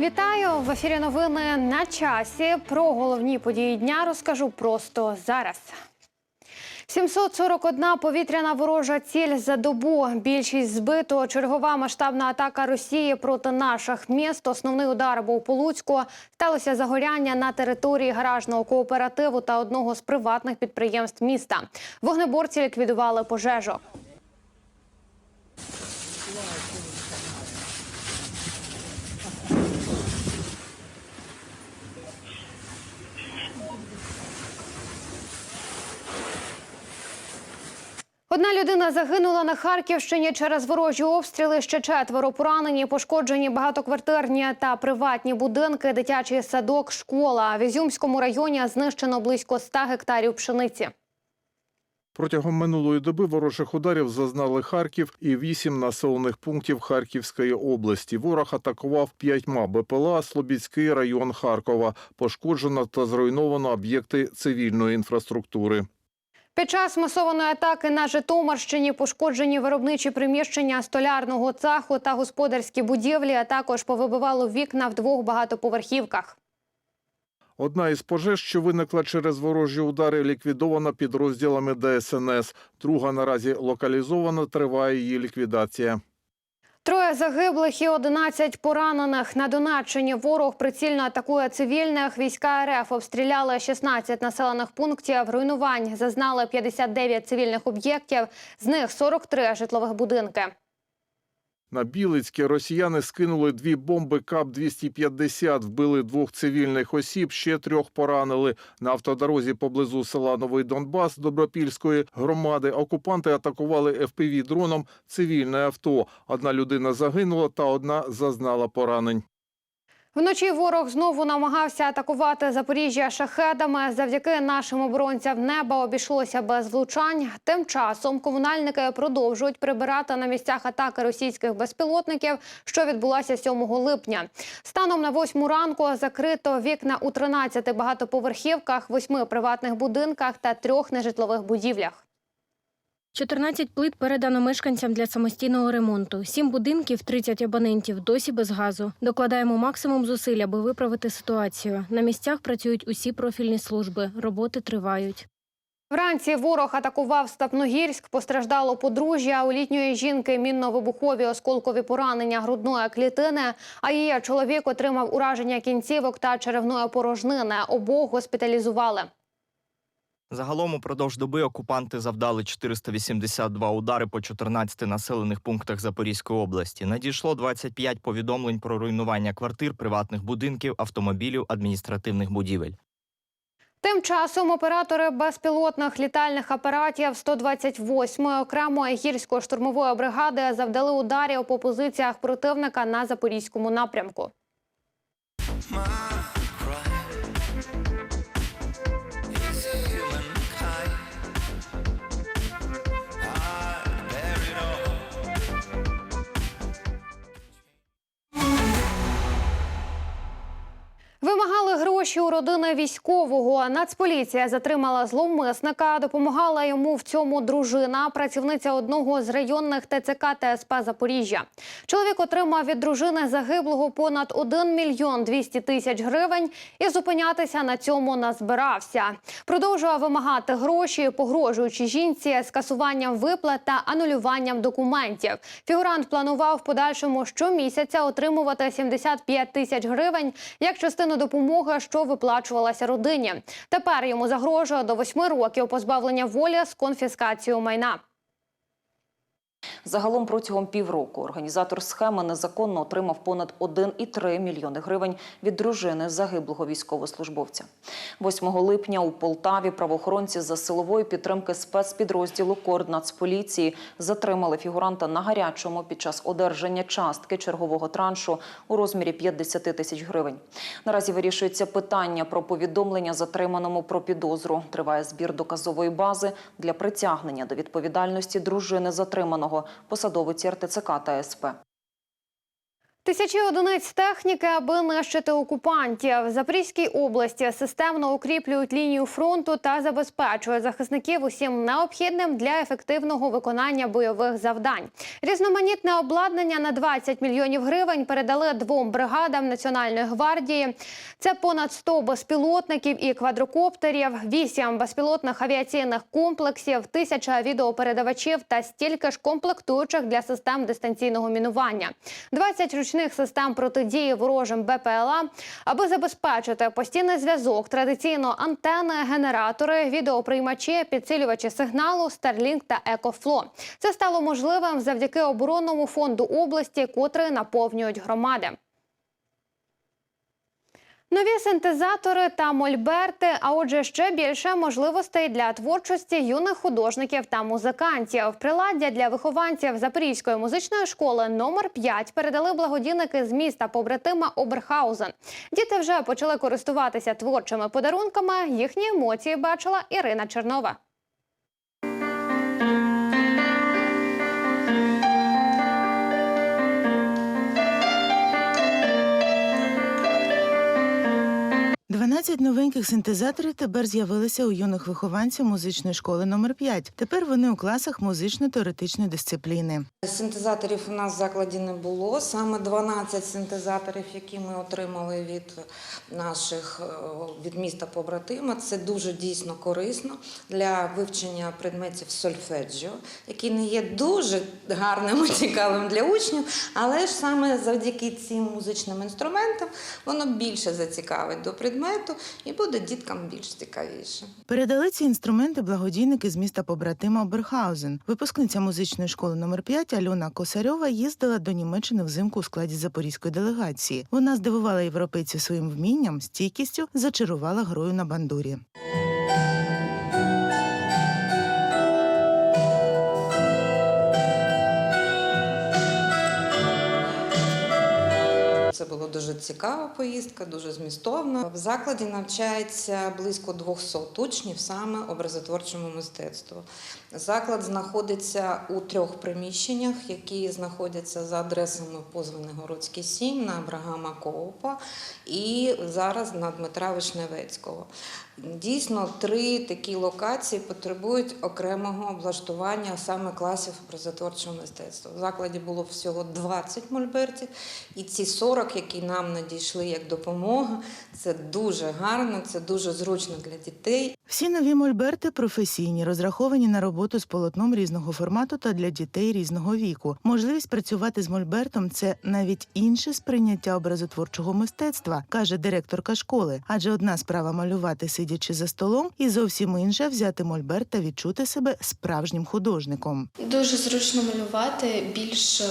Вітаю в ефірі. Новини на часі. Про головні події дня розкажу просто зараз. 741 повітряна ворожа ціль за добу. Більшість збито. Чергова масштабна атака Росії проти наших міст. Основний удар був по Луцьку. Сталося загоряння на території гаражного кооперативу та одного з приватних підприємств міста. Вогнеборці ліквідували пожежу. Одна людина загинула на Харківщині через ворожі обстріли. Ще четверо поранені, пошкоджені багатоквартирні та приватні будинки, дитячий садок, школа. В Ізюмському районі знищено близько 100 гектарів пшениці. Протягом минулої доби ворожих ударів зазнали Харків і вісім населених пунктів Харківської області. Ворог атакував п'ятьма БПЛА, Слобідський район Харкова. Пошкоджено та зруйновано об'єкти цивільної інфраструктури. Під час масованої атаки на Житомирщині пошкоджені виробничі приміщення столярного цеху та господарські будівлі, а також повибивало вікна в двох багатоповерхівках. Одна із пожеж, що виникла через ворожі удари, ліквідована підрозділами ДСНС. Друга наразі локалізована, триває її ліквідація. Троє загиблих і 11 поранених. На Донеччині ворог прицільно атакує цивільних. Війська РФ обстріляли 16 населених пунктів. Руйнувань зазнали 59 цивільних об'єктів, з них 43 житлових будинки. На Білицьке росіяни скинули дві бомби КАП-250, вбили двох цивільних осіб, ще трьох поранили. На автодорозі поблизу села Новий Донбас Добропільської громади окупанти атакували ФПВ-дроном цивільне авто. Одна людина загинула та одна зазнала поранень. Вночі ворог знову намагався атакувати Запоріжжя шахедами. Завдяки нашим оборонцям неба обійшлося без влучань. Тим часом комунальники продовжують прибирати на місцях атаки російських безпілотників, що відбулася 7 липня. Станом на 8 ранку закрито вікна у 13 багатоповерхівках, 8 приватних будинках та трьох нежитлових будівлях. 14 плит передано мешканцям для самостійного ремонту. Сім будинків, 30 абонентів досі без газу. Докладаємо максимум зусиль, аби виправити ситуацію. На місцях працюють усі профільні служби. Роботи тривають. Вранці ворог атакував Степногірськ, постраждало подружжя. У літньої жінки мінно-вибухові осколкові поранення грудної клітини, а її чоловік отримав ураження кінцівок та черевної порожнини. Обох госпіталізували. Загалом упродовж доби окупанти завдали 482 удари по 14 населених пунктах Запорізької області. Надійшло 25 повідомлень про руйнування квартир, приватних будинків, автомобілів, адміністративних будівель. Тим часом оператори безпілотних літальних апаратів 128-ї окремої гірсько-штурмової бригади завдали ударів по позиціях противника на запорізькому напрямку. Гроші у родини військового. Нацполіція затримала зловмисника. Допомагала йому в цьому дружина, працівниця одного з районних ТЦК та СП Запоріжжя. Чоловік отримав від дружини загиблого понад 1 мільйон 200 тисяч гривень і зупинятися на цьому не збирався. Продовжував вимагати гроші, погрожуючи жінці скасуванням виплат та анулюванням документів. Фігурант планував в подальшому щомісяця отримувати 75 тисяч гривень як частину допомоги, що виплачувалася родині. Тепер йому загрожує до восьми років позбавлення волі з конфіскацією майна. Загалом протягом півроку організатор схеми незаконно отримав понад 1,3 мільйони гривень від дружини загиблого військовослужбовця. 8 липня у Полтаві правоохоронці за силової підтримки спецпідрозділу Коорднацполіції затримали фігуранта на гарячому під час одержання частки чергового траншу у розмірі 50 тисяч гривень. Наразі вирішується питання про повідомлення затриманому про підозру. Триває збір доказової бази для притягнення до відповідальності дружини затриманого посадовиці РТЦК та СП. Тисячі одиниць техніки, аби нищити окупантів. В Запорізькій області системно укріплюють лінію фронту та забезпечують захисників усім необхідним для ефективного виконання бойових завдань. Різноманітне обладнання на 20 мільйонів гривень передали двом бригадам Національної гвардії. Це понад 100 безпілотників і квадрокоптерів, 8 безпілотних авіаційних комплексів, тисяча відеопередавачів та стільки ж комплектуючих для систем дистанційного мінування. 20 ручних систем протидії ворожим БПЛА, аби забезпечити постійний зв'язок, традиційно антени, генератори, відеоприймачі, підсилювачі сигналу, Starlink та Екофло. Це стало можливим завдяки оборонному фонду області, котрий наповнюють громади. Нові синтезатори та мольберти, а отже, ще більше можливостей для творчості юних художників та музикантів. Приладдя для вихованців Запорізької музичної школи номер 5 передали благодійники з міста побратима Оберхаузен. Діти вже почали користуватися творчими подарунками. Їхні емоції бачила Ірина Чернова. – 12 новеньких синтезаторів тепер з'явилися у юних вихованців музичної школи номер 5 Тепер вони у класах музично-теоретичної дисципліни. Синтезаторів у нас в закладі не було. Саме 12 синтезаторів, які ми отримали від наших е, від міста побратима. Це дуже дійсно корисно для вивчення предметів сольфеджіо, які не є дуже гарним і цікавим для учнів, але ж саме завдяки цим музичним інструментам воно більше зацікавить до предмету і буде діткам більш цікавіше. Передали ці інструменти благодійники з міста побратима Берхаузен. Випускниця музичної школи номер 5 Альона Косарьова їздила до Німеччини взимку у складі запорізької делегації. Вона здивувала європейців своїм вмінням, стійкістю, зачарувала грою на бандурі. Дуже цікава поїздка, дуже змістовна. В закладі навчається близько 200 учнів саме образотворчому мистецтву. Заклад знаходиться у трьох приміщеннях, які знаходяться за адресами Позвенигородський 7 на Абрагама Коупа і зараз на Дмитра Вишневецького. Дійсно, три такі локації потребують окремого облаштування саме класів образотворчого мистецтва. В закладі було всього 20 мольбертів, і ці 40, які нам надійшли як допомога, це дуже гарно, це дуже зручно для дітей. Всі нові мольберти професійні, розраховані на роботу з полотном різного формату та для дітей різного віку. Можливість працювати з мольбертом це навіть інше сприйняття образотворчого мистецтва, каже директорка школи. Адже одна справа малювати сидячи за столом, і зовсім інша взяти мольберт та відчути себе справжнім художником. Дуже зручно малювати, більш е,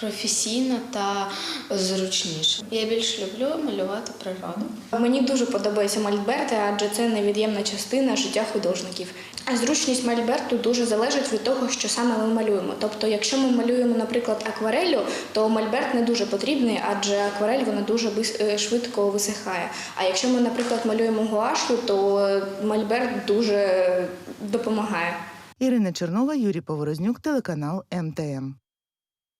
професійно та зручніше. Я більш люблю малювати природу. Мені дуже подобаються мольберти, адже це невід'ємна частина життя художників. А зручність мольберту дуже залежить від того, що саме ми малюємо. Тобто, якщо ми малюємо, наприклад, аквареллю, то мольберт не дуже потрібний, адже акварель вона дуже е, швидко висихає. А якщо ми, наприклад, малюємо гуашу, то мольберт дуже допомагає. Ірина Чернова, Юрій Поворознюк, телеканал МТМ.